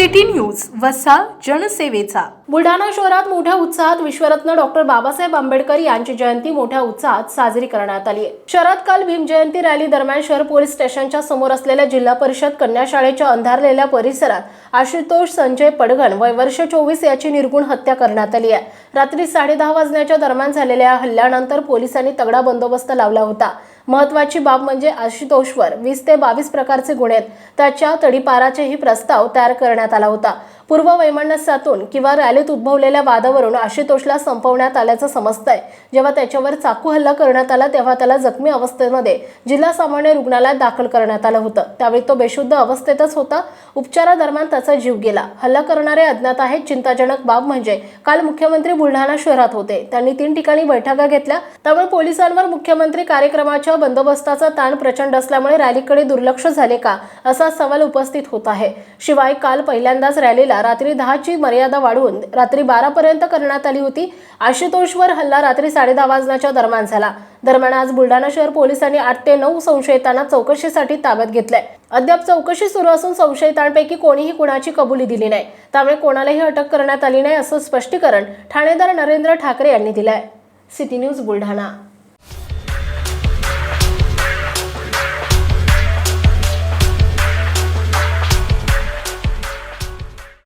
City news वसा जनसेवेचा. बुलढाणा शहरात मोठ्या उत्साहात विश्वरत्न डॉक्टर बाबासाहेब आंबेडकर यांची जयंती मोठ्या उत्साहात साजरी करण्यात आली आहे. शहरात काल भीम जयंती रॅली दरम्यान शहर पोलीस स्टेशनच्या समोर असलेल्या जिल्हा परिषद कन्या शाळेच्या अंधारलेल्या परिसरात आशुतोष संजय पडघण वय वर्ष चोवीस याची निर्गुण हत्या करण्यात आली आहे. रात्री साडेदहा वाजण्याच्या दरम्यान झालेल्या हल्ल्यानंतर पोलिसांनी तगडा बंदोबस्त लावला होता. महत्वाची बाब म्हणजे आशुतोषवर वीस ते बावीस प्रकारचे गुन्हे आहेत. त्याच्या तडीपाराचेही प्रस्ताव तयार करण्यात आला होता. पूर्व वैमनस्यातून किंवा रॅलीत उद्भवलेल्या वादावरून आशुतोषला संपवण्यात आल्याचं समजतंय. जेव्हा त्याच्यावर चाकू हल्ला करण्यात आला तेव्हा त्याला जखमी अवस्थेमध्ये जिल्हा सामान्य रुग्णालयात दाखल करण्यात आलं होतं. त्यावेळी तो बेशुद्ध अवस्थेतच होता. उपचारादरम्यान त्याचा जीव गेला. हल्ला करणारे अज्ञात आहेत. चिंताजनक बाब म्हणजे काल मुख्यमंत्री बुलढाणा शहरात होते. त्यांनी तीन ठिकाणी बैठका घेतल्या. त्यामुळे पोलिसांवर मुख्यमंत्री कार्यक्रमाच्या बंदोबस्ताचा ताण प्रचंड असल्यामुळे रॅलीकडे दुर्लक्ष झाले का असा सवाल उपस्थित होत आहे. शिवाय काल पहिल्यांदाच रॅलीला रात्री दहाची मर्यादा वाढवून रात्री बारापर्यंत करण्यात आली होती. आशुतोषवर हल्ला रात्री साडेदहा वाजण्याच्या दरम्यान झाला. दरम्यान आज बुलढाणा शहर पोलिसांनी आठ ते नऊ संशयितांना चौकशीसाठी ताब्यात घेतलंय. अद्याप चौकशी सुरू असून संशयितांपैकी कोणीही कुणाची कबुली दिली नाही. त्यामुळे कोणालाही अटक करण्यात आली नाही असं स्पष्टीकरण ठाणेदार नरेंद्र ठाकरे यांनी दिलंय. City news Buldhana.